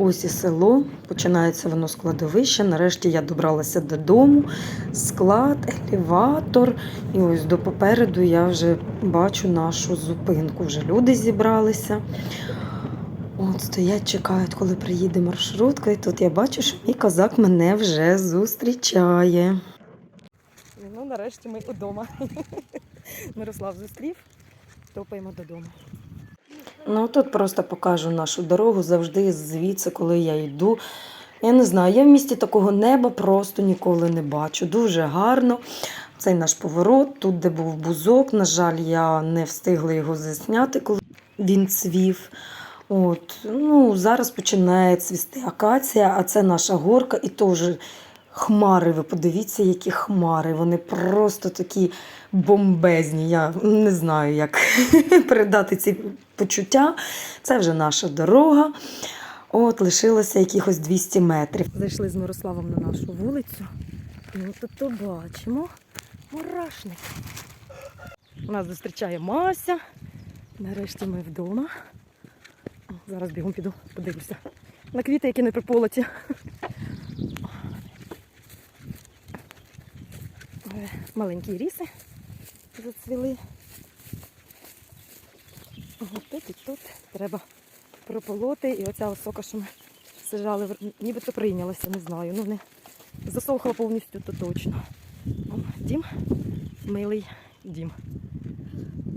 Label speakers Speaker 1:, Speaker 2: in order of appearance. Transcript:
Speaker 1: Ось і село, починається воно з кладовища. Нарешті я добралася додому. Склад, елеватор. І ось до попереду я вже бачу нашу зупинку. Вже люди зібралися. От стоять, чекають, коли приїде маршрутка. І тут я бачу, що мій козак мене вже зустрічає.
Speaker 2: Ну, нарешті ми вдома. Мирослав зустрів, топаємо додому.
Speaker 1: Ну тут просто покажу нашу дорогу завжди звідси, коли я йду. Я не знаю, я в місті такого неба просто ніколи не бачу. Дуже гарно. Цей наш поворот, тут, де був бузок, на жаль, я не встигла його засняти, коли він цвів. От, ну, зараз починає цвісти акація, а це наша горка і теж хмари. Ви подивіться, які хмари. Вони просто такі бомбезні. Я не знаю, як передати ці почуття. Це вже наша дорога. От, лишилося якихось 200 метрів.
Speaker 2: Зайшли з Мирославом на нашу вулицю. І от тут бачимо мурашник. Нас зустрічає Мася. Нарешті ми вдома. Зараз бігом піду, подивлюся. На квіти, які не приполоті. Маленькі ріси зацвіли. От тут і тут треба прополоти. І оця осока, що ми сажали, нібито прийнялася, не знаю. Ну не засохла повністю, то точно. Дім, милий дім.